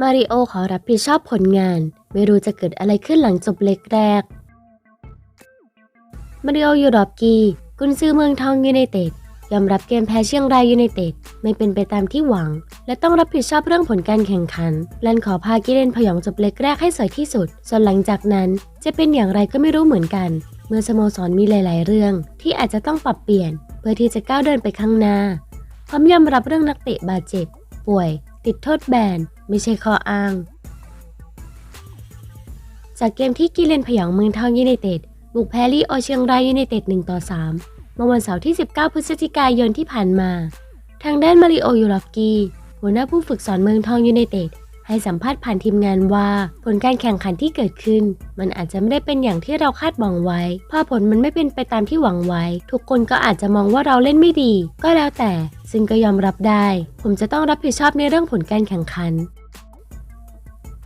มาริโอขอรับผิดชอบผลงาน ไม่รู้จะเกิดอะไรขึ้นหลังจบเล็กแรก มาริโอยูรอบกีกุนซือเมืองทองยูไนเต็ดยอมรับเกมแพ้เชียงรายยูไนเต็ดไม่เป็นไปตามที่หวัง และต้องรับผิดชอบเรื่องผลการแข่งขันลันขอพากิเลนพยองจบเล็กแรกให้สวยที่สุด ส่วนหลังจากนั้นจะเป็นอย่างไรก็ไม่รู้เหมือนกัน เมื่อสโมสรมีหลาย ๆ เรื่อง ที่อาจจะต้องปรับเปลี่ยน เพื่อที่จะก้าวเดินไปข้างหน้าพร้อมยอมรับเรื่องนักเตะบาดเจ็บ ป่วย ติดโทษแบน ไม่ใช่ข้ออ้าง จากเกมที่กิเลนพยองเมืองทองยูไนเต็ดบุกแพ้ลีโอเชียงรายยูไนเต็ด1ต่อ3เมื่อวันเสาร์ที่ 19 พฤศจิกายนที่ผ่านมา ทางด้านมาริโอยูรอฟกีหัวหน้าผู้ฝึกสอนเมืองทองยูไนเต็ด ให้สัมภาษณ์ผ่านทีมงานว่า ผลการแข่งขันที่เกิดขึ้น มันอาจจะไม่ได้เป็นอย่างที่เราคาดหวังไว้ พอผลมันไม่เป็นไปตามที่หวังไว้ ทุกคนก็อาจจะมองว่าเราเล่นไม่ดี ก็แล้วแต่ ซึ่งก็ยอมรับได้ ผมจะต้องรับผิดชอบในเรื่องผลการแข่งขัน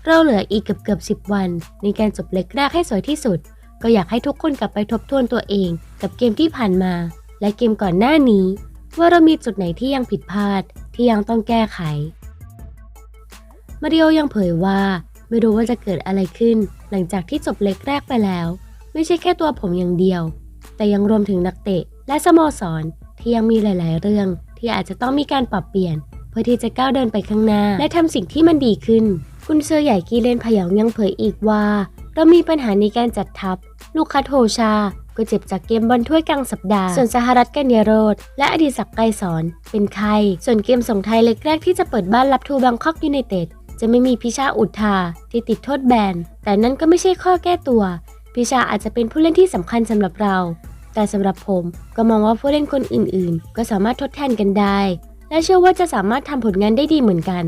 เราเหลืออีกเกือบเกือบสิบวัน ในการจบเล็กแรกให้สวยที่สุด ก็อยากให้ทุกคนกลับไปทบทวนตัวเอง กับเกมที่ผ่านมา และเกมก่อนหน้านี้ ว่าเรามีจุดไหนที่ยังผิดพลาด ที่ยังต้องแก้ไข มาริโอยังเผยว่า ไม่รู้ว่าจะเกิดอะไรขึ้น หลังจากที่จบเล็กแรกไปแล้ว ไม่ใช่แค่ตัวผมอย่างเดียว แต่ยังรวมถึงนักเตะ และสโมสรที่ยังมีหลาย ๆ เรื่อง ที่อาจจะต้องมีการปรับเปลี่ยน เพื่อที่จะก้าวเดินไปข้างหน้า และทำสิ่งที่มันดีขึ้น คุณเซอร์ใหญ่กีเลนพยองยังเผยอีกว่า เรามีปัญหาในการจัดทัพลูกคัตโฮชาก็เจ็บจากเกมบอลถ้วยกลางสัปดาห์ ส่วนสหรัฐกันยโรดและอดีศักดิ์ไกรสอนเป็นไข้ส่วนเกมส่งไทยเล็กแรกที่จะเปิดบ้านรับทูบังคอกยูไนเต็ด จะไม่มีพิชาอุทธาที่ติดโทษแบน แต่นั่นก็ไม่ใช่ข้อแก้ตัว พิชาอาจจะเป็นผู้เล่นที่สำคัญสำหรับเรา แต่สำหรับผมก็มองว่าผู้เล่นคนอื่นๆ ก็สามารถทดแทนกันได้ และเชื่อว่าจะสามารถทำผลงานได้ดีเหมือนกัน